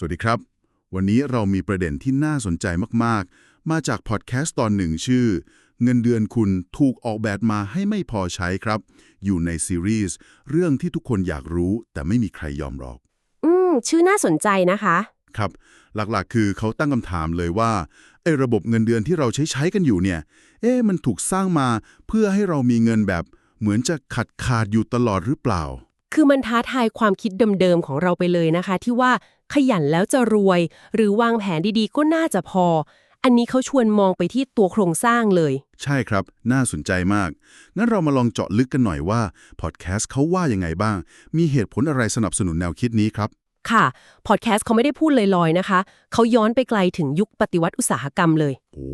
สวัสดีครับ วันนี้เรามีประเด็นที่น่าสนใจมากๆ มาจากพอดแคสต์ตอนหนึ่งชื่อ เงินเดือนคุณถูกออกแบบมาให้ไม่พอใช้ครับ อยู่ในซีรีส์เรื่องที่ทุกคนอยากรู้ แต่ไม่มีใครยอมบอก อืม ชื่อน่าสนใจนะคะ ครับ หลักๆ คือเขาตั้งคำถามเลยว่าไอ้ระบบเงินเดือนที่เราใช้ใช้กันอยู่เนี่ย เอ๊ะมันถูกสร้างมาเพื่อให้เรามีเงินแบบเหมือนจะขัดขาดอยู่ตลอดหรือเปล่า คือมันท้าทายความคิดเดิมๆของเราไปเลยนะคะ ที่ว่า ขยันแล้วจะรวย หรือวางแผนดีๆ ก็น่าจะพอ อันนี้เขาชวนมองไปที่ตัวโครงสร้างเลย ใช่ครับ น่าสนใจมาก งั้นเรามาลองเจาะลึกกันหน่อยว่าพอดแคสต์เขาว่ายังไงบ้าง มีเหตุผลอะไรสนับสนุนแนวคิดนี้ครับค่ะ พอดแคสต์เขาไม่ได้พูดลอยๆนะคะ เขาย้อนไปไกลถึงยุคปฏิวัติอุตสาหกรรมเลย โอ้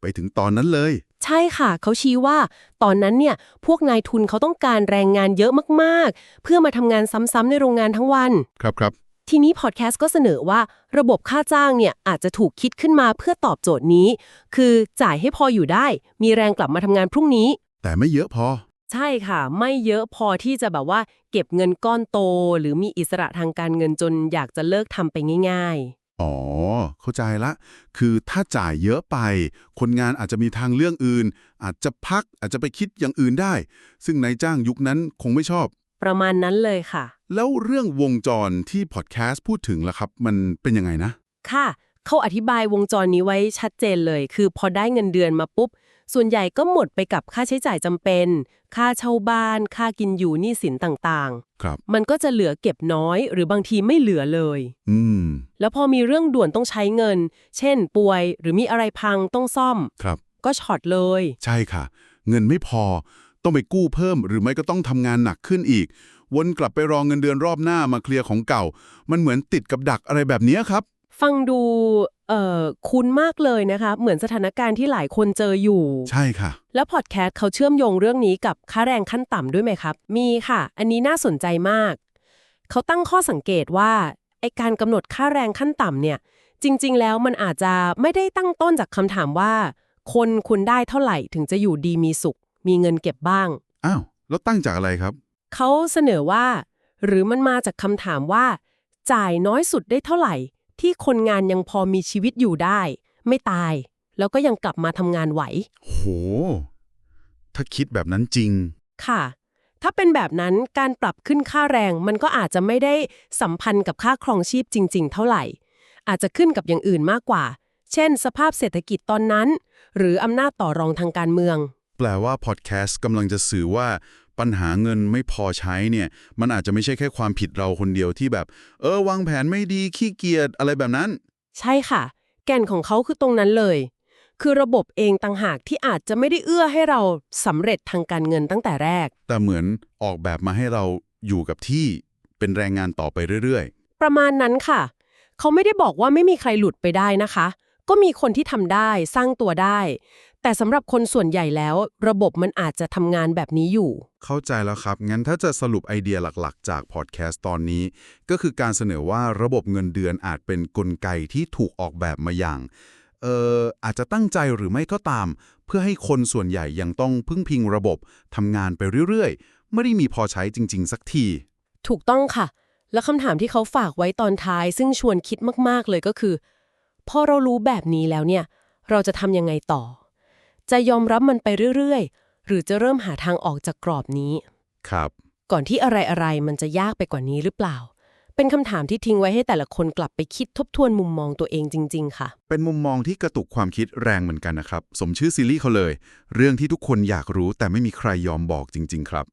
ไปถึงตอนนั้นเลย ใช่ค่ะ เขาชี้ว่า ตอนนั้นเนี่ย พวกนายทุนเขาต้องการแรงงานเยอะมากๆ เพื่อมาทำงานซ้ำๆในโรงงานทั้งวัน ครับครับ ทีนี้พอดแคสต์ก็เสนอว่าระบบค่าจ้างเนี่ยอาจจะถูกคิดขึ้นมาเพื่อตอบโจทย์นี้ คือจ่ายให้พออยู่ได้ มีแรงกลับมาทำงานพรุ่งนี้ แต่ไม่เยอะพอ ใช่ค่ะ ไม่เยอะพอที่จะแบบว่า เก็บเงินก้อนโต หรือมีอิสระทางการเงินจนอยากจะเลิกทำไปง่ายอ๋อ เข้าใจละ คือถ้าจ่ายเยอะไป คนงานอาจจะมีทางเรื่องอื่น อาจจะพักอาจจะไปคิดอย่างอื่นได้ ซึ่งนายจ้างยุคนั้นคงไม่ชอบๆ ประมาณนั้นเลยค่ะ แล้วเรื่องวงจรที่พอดแคสต์พูดถึงล่ะครับ มันเป็นยังไงนะ ค่ะ เขาอธิบายวงจรนี้ไว้ชัดเจนเลย คือพอได้เงินเดือนมาปุ๊บ ส่วนใหญ่ก็หมดไปกับค่าใช้จ่ายจำเป็น ค่าเช่าบ้าน ค่ากินอยู่หนี้สินต่างครับๆมันก็จะเหลือเก็บน้อย หรือบางทีไม่เหลือเลย อืม แล้วพอมีเรื่องด่วนต้องใช้เงิน เช่น ป่วย หรือมีอะไรพังต้องซ่อม ครับ ก็ช็อตเลย ใช่ค่ะ เงินไม่พอ ต้องไปกู้เพิ่ม หรือไม่ก็ต้องทำงานหนักขึ้นอีก วนกลับไปรองเงินเดือนรอบหน้ามาเคลียร์ของเก่า มันเหมือนติดกับดักอะไรแบบเนี้ยครับ ฟังดูเอ่อคุ้นมากเลยนะคะ เหมือนสถานการณ์ที่หลายคนเจออยู่ ใช่ค่ะ แล้วพอดแคสต์เขาเชื่อมโยงเรื่องนี้กับค่าแรงขั้นต่ำด้วยไหมครับ มีค่ะ อันนี้น่าสนใจมาก เขาตั้งข้อสังเกตว่าไอการกำหนดค่าแรงขั้นต่ำเนี่ย จริง ๆ แล้วมันอาจจะไม่ได้ตั้งต้นจากคำถามว่า คนคุณได้เท่าไหร่ถึงจะอยู่ดีมีสุข มีเงินเก็บบ้าง อ้าว แล้วตั้งจากอะไรครับ เขาเสนอว่า หรือมันมาจากคำถามว่า จ่ายน้อยสุดได้เท่าไหร่ ที่คนงานยังพอมีชีวิตอยู่ได้ ไม่ตาย แล้วก็ยังกลับมาทำงานไหว โห ถ้าคิดแบบนั้นจริง ค่ะ ถ้าเป็นแบบนั้นการปรับขึ้นค่าแรงมันก็อาจจะไม่ได้สัมพันธ์กับค่าครองชีพจริง ๆ เท่าไหร่ อาจจะขึ้นกับอย่างอื่นมากกว่า เช่น สภาพเศรษฐกิจตอนนั้น หรืออำนาจต่อรองทางการเมือง แปลว่าพอดแคสต์กำลังจะสื่อว่าปัญหาเงินไม่พอใช้เนี่ยมันอาจจะไม่ใช่แค่ความผิดเราคนเดียวที่แบบ เออวางแผนไม่ดีขี้เกียจอะไรแบบนั้น ใช่ค่ะ แก่นของเขาคือตรงนั้นเลย คือระบบเองต่างหากที่อาจจะไม่ได้เอื้อให้เราสำเร็จทางการเงินตั้งแต่แรก แต่เหมือนออกแบบมาให้เราอยู่กับที่เป็นแรงงานต่อไปเรื่อยประมาณนั้นค่ะ เขาไม่ได้บอกว่าไม่มีใครหลุดไปได้นะคะ ก็มีคนที่ทำได้สร้างตัวได้ แต่สำหรับคนส่วนใหญ่แล้ว ระบบมันอาจจะทำงานแบบนี้อยู่ๆเข้าใจแล้วครับ งั้นถ้าจะสรุปไอเดียหลักๆ จากพอดแคสต์ตอนนี้ ก็คือการเสนอว่าระบบเงินเดือนอาจเป็นกลไกที่ถูกออกแบบมาอย่างเอ่ออาจจะตั้งใจหรือไม่ก็ตาม เพื่อให้คนส่วนใหญ่ยังต้องพึ่งพิงระบบทำงานไปเรื่อยๆ ไม่ได้มีพอใช้จริง ๆ สักที ถูกต้องค่ะ และคำถามที่เขาฝากไว้ตอนท้าย ซึ่งชวนคิดมากๆเลยก็คือ พอเรารู้แบบนี้แล้วเนี่ย เราจะทำยังไงต่อ จะยอมรับมันไปเรื่อยๆ หรือจะเริ่มหาทางออกจากกรอบนี้ ครับ ก่อนที่อะไรๆ มันจะยากไปกว่านี้หรือเปล่า เป็นคำถามที่ทิ้งไว้ให้แต่ละคนกลับไปคิดทบทวนมุมมองตัวเองจริง ๆ ค่ะ เป็นมุมมองที่กระตุกความคิดแรงเหมือนกันนะครับ สมชื่อซีรีส์เขาเลย เรื่องที่ทุกคนอยากรู้แต่ไม่มีใครยอมบอกจริง ๆ ครับ